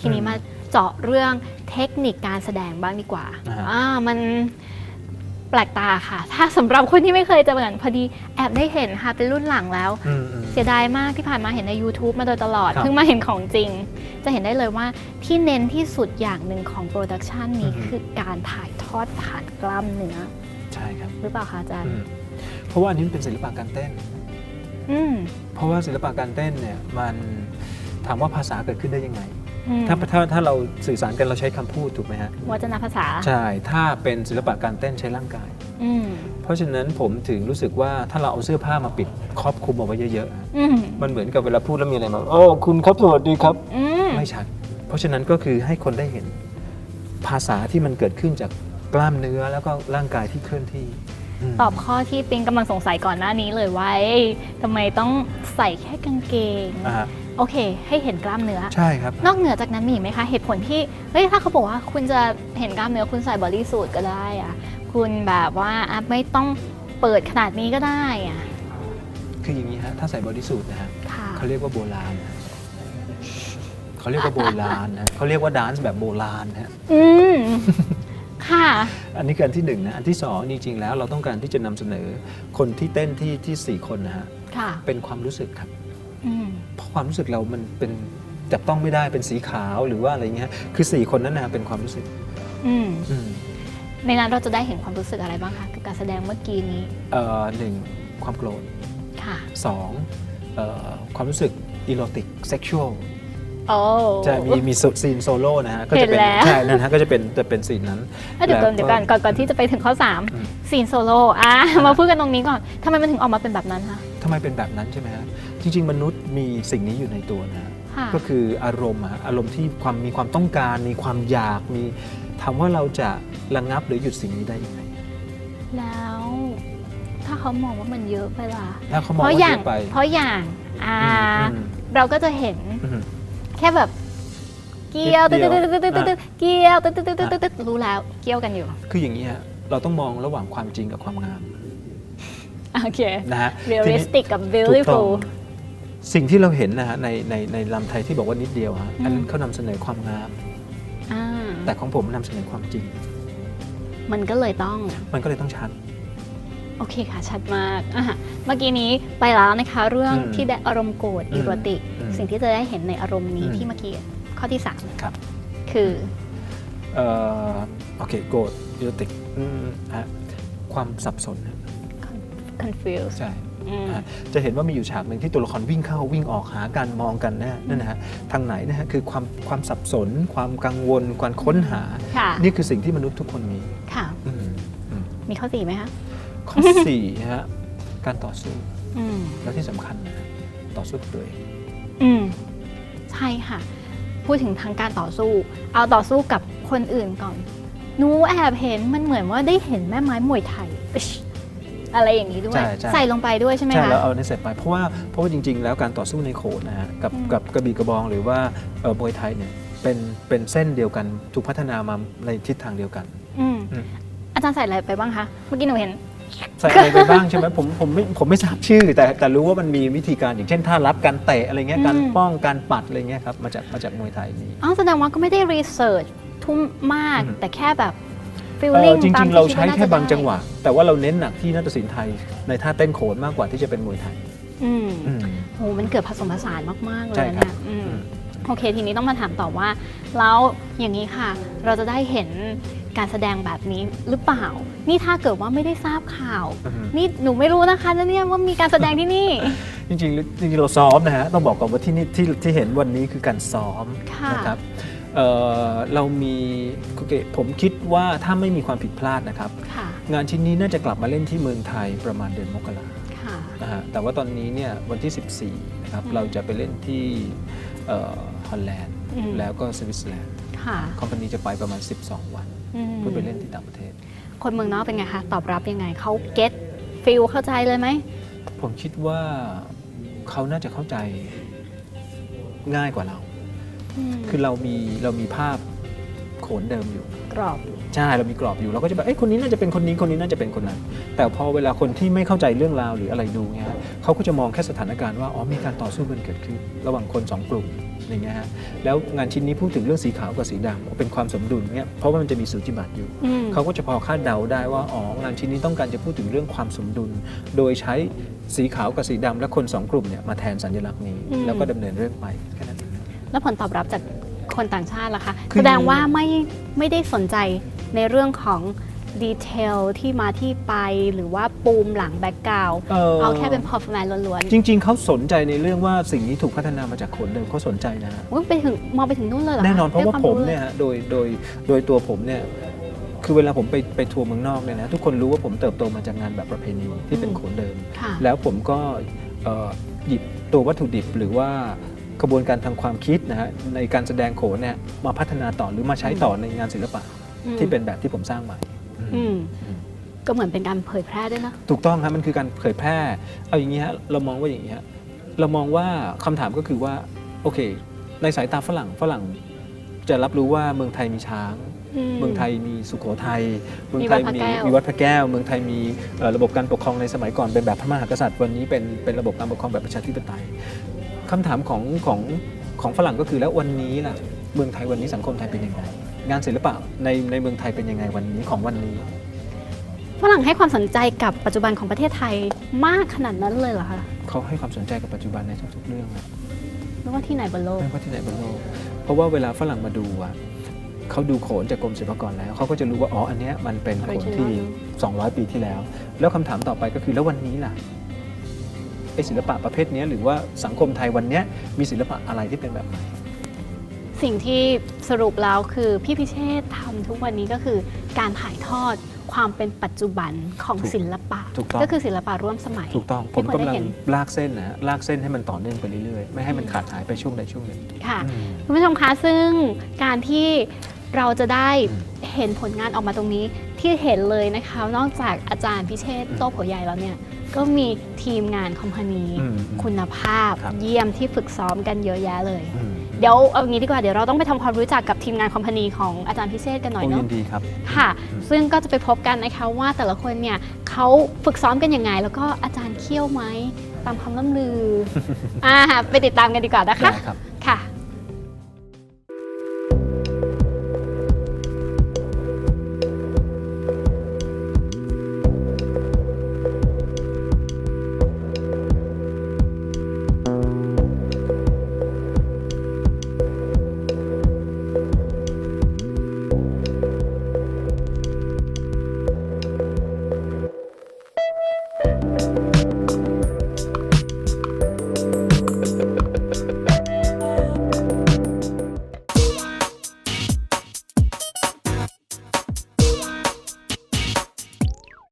ทีนี้อืมมาเจาะเรื่องเทคนิคการแสดงบ้างดีกว่าอ่าฮะอ่ามันแปลกตาค่ะ ถ้าสำหรับคนที่ไม่เคยจะเหมือนพอดีแอบได้เห็นค่ะ เป็นรุ่นหลังแล้วอืมอืมเสียดายมากที่ผ่านมาเห็นใน YouTube มาโดยตลอดครับเพิ่งมาเห็นของจริง จะเห็นได้เลยว่าที่เน้นที่สุดอย่างหนึ่งของโปรดักชันนี้อือฮึคือการถ่ายทอดผ่านกล้ามเนื้อ ใช่ครับ หรือเปล่าคะอาจารอืย์มเพราะว่าอันนี้มันเป็นศิลปะการเต้นอืมเพราะว่าศิลปะการเต้นเนี่ยมันถามว่าภาษาเกิดขึ้นได้ยังไงอืม ถ้าถ้าถ้าเราสื่อสารกันเราใช้คำพูดถูกไหมฮะวัจนภาษา ใช่ ถ้าเป็นศิลปะการเต้นใช้ร่างกายอืมเพราะฉะนั้นผมถึงรู้สึกว่าถ้าเราเอาเสื้อผ้ามาปิดครอบคลุมเอาไว้เยอะๆฮะอืมมันเหมือนกับเวลาพูดแล้วมีอะไรมาโอ้คุณครับสวัสดีครับอืมไม่ชัด เพราะฉะนั้นก็คือให้คนได้เห็นภาษาที่มันเกิดขึ้นจากกล้ามเนื้อแล้วก็ร่างกายที่เคลื่อนที่ม ตอบข้อที่ปิงกำลังสงสัยก่อนหน้านี้เลยว่าเอ้ยทำไมต้องใส่แค่กางเกง อ่าฮะโอเค ให้เห็นกล้ามเนื้อ ใช่ครับ นอกเหนือจากนั้นมีอีกไหมคะเหตุผลที่เฮ้ยถ้าเขาบอกว่าคุณจะเห็นกล้ามเนื้อคุณใส่บอดี้สูทก็ได้อะคุณแบบว่าอะไม่ต้องเปิดขนาดนี้ก็ได้อะคืออย่างนี้ฮะถ้าใส่บอดี้สูทนะฮะค่ะเขาเรียกว่าโบราณนะเขาเรียกว่าโบราณนะเขาเรียกว่าดานซ์แบบโบราณนะฮะอืม ค่ะ อันนี้คืออันที่หนึ่งนะอันที่สองจริงๆแล้วเราต้องการที่จะนำเสนอคนที่เต้นที่ที่สี่คนนะฮะค่ะเป็นความรู้สึกครับอืมเพราะความรู้สึกเรามันเป็นจับต้องไม่ได้เป็นสีขาวหรือว่าอะไรเงี้ยคือสี่คนนั้นนะเป็นความรู้สึกอืมอืมในนั้นเราจะได้เห็นความรู้สึกอะไรบ้างคะกับการแสดงเมื่อกี้นี้เอ่อหนึ่งความโกรธค่ะสองเอ่อความรู้สึกอีโรติกเซ็กชวล โอ้ จะมีมีซีนโซโล่นะฮะก็จะเห็เป็นนแล้ว ใช่นั่นฮะก็จะเป็นจะเป็นซีนนั้นเดี๋ยวก่อนแล้วก็เดี๋ยวก่อนก่อนก่อนที่จะไปถึงข้อ อืม 3 ซีนโซโล่อะมาพูดกันตรงนี้ก่อนทำไมมันถึงออกมาเป็นแบบนั้นคะทำไมเป็นแบบนั้นใช่ไหมฮะจริง ๆ มนุษย์มีสิ่งนี้อยู่ในตัวนะฮะค่ะ ก็คืออารมณ์อะอารมณ์ที่ความมีความต้องการ มีความอยากมีถามว่าเราจะระงับหรือหยุดสิ่งนี้ได้ยังไงแล้ว ถ้าเขามองว่ามันเยอะไปล่ะถ้าเขามเพองว่าราะอเยย่างอะไปเพราะอย่างอ่าอืมเราก็จะเห็นอืม แค่แบบเกี้ยวนิตึ๊ดดเดีตึ๊ยวดตึ๊ดตึ๊ดตึ๊ดเกี้ยวตึ๊ดตึ๊ดตึ๊ดตึ๊ดตึ๊ดรู้แล้วเกี้ยวกันอยู่ คืออย่างนี้ฮะเราต้องมองระหว่างความจริงกับความงามโอเคนะฮะทีนี้ realistic กับถูกต้อง beautiful สิ่งที่เราเห็นนะฮะในในในลำไทยที่บอกว่านิดเดียวฮะอืมอันนั้นเขานำเสนอความงามอ่าแต่ของผมนำเสนอความจริง มันก็เลยต้อง มันก็เลยต้องชัด โอเคค่ะ ชัดมากอะเมื่อกี้นี้ไปแล้วนะคะ เรื่องอืมที่ได้อารมณ์โกรธอืมอีโรติกอืมสิ่งที่จะได้เห็นในอารมณ์นี้อืมที่เมื่อกี้ข้อที่ครับ3คือเอ่อโอเคโกรธยูติกฮะความสับสนฮะ confused ใช่ อืมฮะจะเห็นว่ามีอยู่ฉากหนึ่งที่ตัวละครวิ่งเข้าวิ่งออกหากันมองกันนะนั่นนะฮะทางไหนนะฮะคือความความสับสน ความกังวลการค้นหา ค่ะ นี่คือสิ่งที่มนุษย์ทุกคนมีค่ะ อืมอืมมีข้อสี่ไหมคะ ข้อสี่ฮะการต่อสู้อืมและที่สำคัญนะฮะต่อสู้กับตัวเองอืมใช่ค่ะ พูดถึงทางการต่อสู้ เอาต่อสู้กับคนอื่นก่อนหนูแอบเห็นมันเหมือนว่าได้เห็นแม่ไม้มวยไทยอิ๊ชอะไรอย่างนี้ด้วยใช่ใช่ใส่ลงไปด้วยใช่ไหมใช่คะ แล้วเอาในเสร็จไปเพราะว่าเพราะว่าจริง ๆ แล้วการต่อสู้ในโขนนะฮะกับอืม กับกระบี่กระบองหรือว่าเอ่อมวยไทยเนี่ยเป็นเป็นเส้นเดียวกันถูกพัฒนามาในทิศทางเดียวกัน อืมอืม อาจารย์ใส่อะไรไปบ้างคะ เมื่อกี้หนูเห็น ใส่อะไรไปบ้างใช่ไหมผมผมไม่ผมไม่ทราบชื่อ แต่แต่รู้ว่ามันมีวิธีการอย่างเช่นท่ารับการเตะอะไรเงี้ยอืมการป้องการปัดอะไรเงี้ยครับมาจากมาจากมวยไทยนี่อ๋อแสดงว่าก็ไม่ได้รีเสิร์ชทุ่มมากอืมแต่แค่แบบฟิลเอ่ลิ่องจตามริงๆที่เราคิดใช้ว่น่แค่บางได้จังหวะ แต่ว่าเราเน้นหนักที่นาฏศิลป์ไทยในท่าเต้นโขนมากกว่าที่จะเป็นมวยไทยอืมอืมโหมันเกิดผสมผสานมาก ๆ เลใช่ยครับเนี่ยอืมอืมโอเคทีนี้ต้องมาถามต่อว่า แล้วอย่างนี้ค่ะ เราจะได้เห็น การแสดงแบบนี้หรือเปล่า นี่ถ้าเกิดว่าไม่ได้ทราบข่าว อืมนี่หนูไม่รู้นะคะเนี่ยว่ามีการแสดงที่นี่ จริงๆจริงๆเราซ้อมนะฮะต้องบอกก่อนว่าที่นี่ที่ที่เห็นวันนี้คือการซ้อมค่ะ นะครับเอ่อเรามีโอเคผมคิดว่าถ้าไม่มีความผิดพลาดนะครับ ค่ะ งานชิ้นนี้น่าจะกลับมาเล่นที่เมืองไทยประมาณเดือนมกราค่ะ นะฮะแต่ว่าตอนนี้เนี่ยวันที่ 14นะครับอืมเราจะไปเล่นที่เอ่อฮอลแลนด์ อืม แล้วก็สวิตเซอร์แลนด์ ค่ะ คอมพานีจะไปประมาณ 12 วันอืมเพื่อไปเล่นที่ต่างประเทศ คนเมืองนอกเป็นไงคะตอบรับยังไงเขาเก็ตฟิลเข้าใจเลยไหม ผมคิดว่าเขาน่าจะเข้าใจง่ายกว่าเราอืมคือเรามีเรามีภาพ โขนเดิมอยู่ กรอบอยู่ใช่เรามีกรอบอยู่เราก็จะแบบเอ้ยคนนี้น่าจะเป็นคนนี้คนนี้น่าจะเป็นคนนั้น แต่พอเวลาคนที่ไม่เข้าใจเรื่องราวหรืออะไรดูเงี้ยฮะเขาก็จะมองแค่สถานการณ์ว่าอ๋อมีการต่อสู้กันเกิดขึ้น ระหว่างคนสองกลุ่มอย่างเงี้ยฮะแล้วงานชิ้นนี้พูดถึงเรื่องสีขาวกับสีดำเป็นความสมดุลเงี้ยเพราะว่ามันจะมีสูจิบัตรอยู่ อืม เขาก็จะพอคาดเดาได้ว่าอ๋องานชิ้นนี้ต้องการจะพูดถึงเรื่องความสมดุล โดยใช้สีขาวกับสีดำและคนสองกลุ่มเนี่ยมาแทนสัญลักษณ์นี้ อืม แล้วก็ดำเนินเรื่องไปแค่นั้นเอง แล้วผลตอบรับจาก คนต่างชาติล่ะคะคือ แสดงว่าไม่ไม่ได้สนใจในเรื่องของดีเทลที่มาที่ไปหรือว่าปูมหลังแบ็กกราวเอาแค่เป็น performance ล้วนจริง ๆ เขาสนใจในเรื่องว่าสิ่งนี้ถูกพัฒนามาจากโขนเดิมเขาสนใจนะฮะ ๆอุ๊ยไปถึงมองไปถึงนู่นเลยเหรอคแน่นอนเพราะว่าได้คผมลเนี่ยฮะโดยโดยโดยตัวผมเนี่ยคือเวลาผมไปไปทัวร์เมืองนอกเนี่ยนะทุกคนรู้ว่าผมเติบโตมาจากงานแบบประเพณีที่เป็นโขนเดิม ค่ะ แล้วผมก็เอ่อหยิบตัววัตถุดิบหรือว่า กระบวนการทางความคิดนะฮะในการแสดงโขนเนี่ยมาพัฒนาต่อหรือมาใช้ต่อในงานศิลปะอืมที่เป็นแบบที่ผมสร้างใหม่อืมก็เหมือนเป็นการเผยแพร่ด้วยนะถูกต้องครับมันคือการเผยแพร่ เอาอย่างนี้ฮะเรามองว่าอย่างนี้ฮะเรามองว่าคำถามก็คือว่าโอเค ในสายตาฝรั่งฝรั่งจะรับรู้ว่าเมืองไทยมีช้าง เมืองไทยมีสุโขทัย เมืองไทยมีมีวัดพระแก้วมีวัดพระแก้วเมืองไทยมีเอ่อระบบการปกครองในสมัยก่อนเป็นแบบพระมหากษัตริย์ วันนี้เป็นเป็นระบบการปกครองแบบประชาธิปไตย คำถามของของของฝรั่งก็คือแล้ววันนี้ล่ะเมืองไทยวันนี้สังคมไทยเป็นยังไงงานศิลปะในในเมืองไทยเป็นยังไงวันนี้ของวันนี้ฝรั่งให้ความสนใจกับปัจจุบันของประเทศไทยมากขนาดนั้นเลยเหรอคะเขาให้ความสนใจกับปัจจุบันในทุกๆเรื่องนะไม่ว่าที่ไหนบนโลกไม่ว่าที่ไหนบนโลก เพราะว่าเวลาฝรั่งมาดูอะเขาดูโขนจากกรมศิลปากรแล้วเขาก็จะรู้ว่าอ๋ออันเนี้ยมันเป็นโขนที่ 200 ปีที่แล้ว แล้วคำถามต่อไปก็คือแล้ววันนี้ล่ะไอ ศิลปะประเภทเนี้ยหรือว่าสังคมไทยวันเนี้ยมีศิลปะอะไรที่เป็นแบบไหนสิ่งที่สรุปแล้วคือพี่พิเชษทำทุกวันนี้ก็คือการถ่ายทอดความเป็นปัจจุบันของถูกศิลปะถูกต้องก็คือศิลปะร่วมสมัยถูกต้องผมที่คนได้กำลังเห็นลากเส้นนะฮะลากเส้นให้มันต่อเนื่องไปเรื่อยๆ ไม่ให้มันขาดหายไปช่วงใดช่วงหนึ่งค่ะอืมคุณผู้ชมคะซึ่งการที่เราจะได้อืมเห็นผลงานออกมาตรงนี้ที่เห็นเลยนะคะ นอกจากอาจารย์พิเชษอืมโตโผใหญ่แล้วเนี่ย ก็มีทีมงานคอมพานีอืมคุณภาพครับเยี่ยมที่ฝึกซ้อมกันเยอะแยะเลย อืม เดี๋ยวเอางี้ดีกว่าเดี๋ยวเราต้องไปทำความรู้จักกับทีมงานคอมพานีของอาจารย์พิเชษกันหน่อยโอ้เนาะ ยินดีครับ ค่ะ อืม ซึ่งก็จะไปพบกันนะคะว่าแต่ละคนเนี่ยเขาฝึกซ้อมกันยังไง แล้วก็อาจารย์เคี่ยวไหมตามคำล่ำลือ อ่าไปติดตามกันดีกว่านะคะ ได้ครับค่ะ